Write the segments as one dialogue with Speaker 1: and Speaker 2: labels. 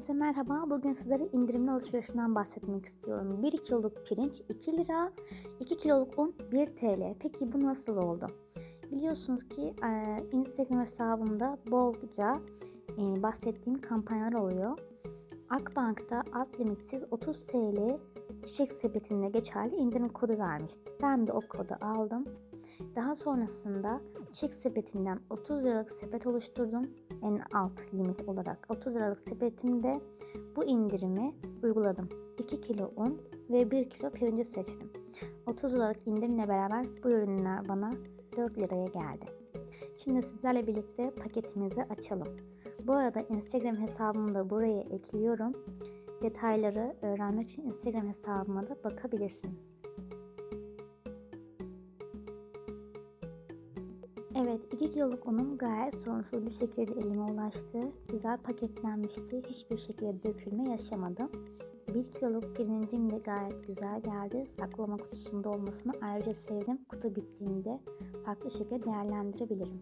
Speaker 1: Herkese merhaba. Bugün sizlere indirimli alışverişimden bahsetmek istiyorum. 1 kiloluk pirinç 2 lira, 2 kiloluk un 1 TL. Peki bu nasıl oldu? Biliyorsunuz ki Instagram hesabımda bolca bahsettiğim kampanyalar oluyor. Akbank'ta alt limitsiz 30 TL çiçek sepetinde geçerli indirim kodu vermişti. Ben de o kodu aldım. Daha sonrasında çiçek sepetinden 30 liralık sepet oluşturdum. En alt limit olarak 30 liralık sepetimde bu indirimi uyguladım. 2 kilo un ve 1 kilo pirinci seçtim. 30 liralık indirimle beraber bu ürünler bana 4 liraya geldi. Şimdi sizlerle birlikte paketimizi açalım. Bu arada Instagram hesabımı da buraya ekliyorum. Detayları öğrenmek için Instagram hesabıma da bakabilirsiniz. Evet 2 kiloluk unum gayet sorunsuz bir şekilde elime ulaştı. Güzel paketlenmişti. Hiçbir şekilde dökülme yaşamadım. 1 kiloluk pirincim de gayet güzel geldi. Saklama kutusunda olmasını ayrıca sevdim. Kutu bittiğinde farklı şekilde değerlendirebilirim.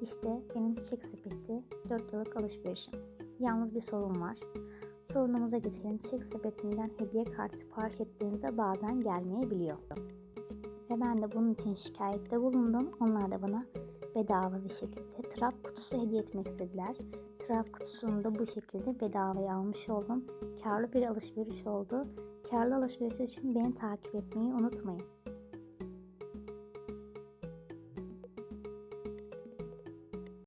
Speaker 1: İşte benim çiçek sepeti 4 yıllık alışverişim. Yalnız bir sorun var. Sorunumuza geçelim. Çiçek sepetinden hediye kartı sipariş ettiğinizde bazen gelmeyebiliyor. Ve ben de bunun için şikayette bulundum. Onlar da bana bedava bir şekilde traf kutusu hediye etmek istediler. Traf kutusunu da bu şekilde bedavaya almış oldum. Karlı bir alışveriş oldu. Karlı alışveriş için beni takip etmeyi unutmayın.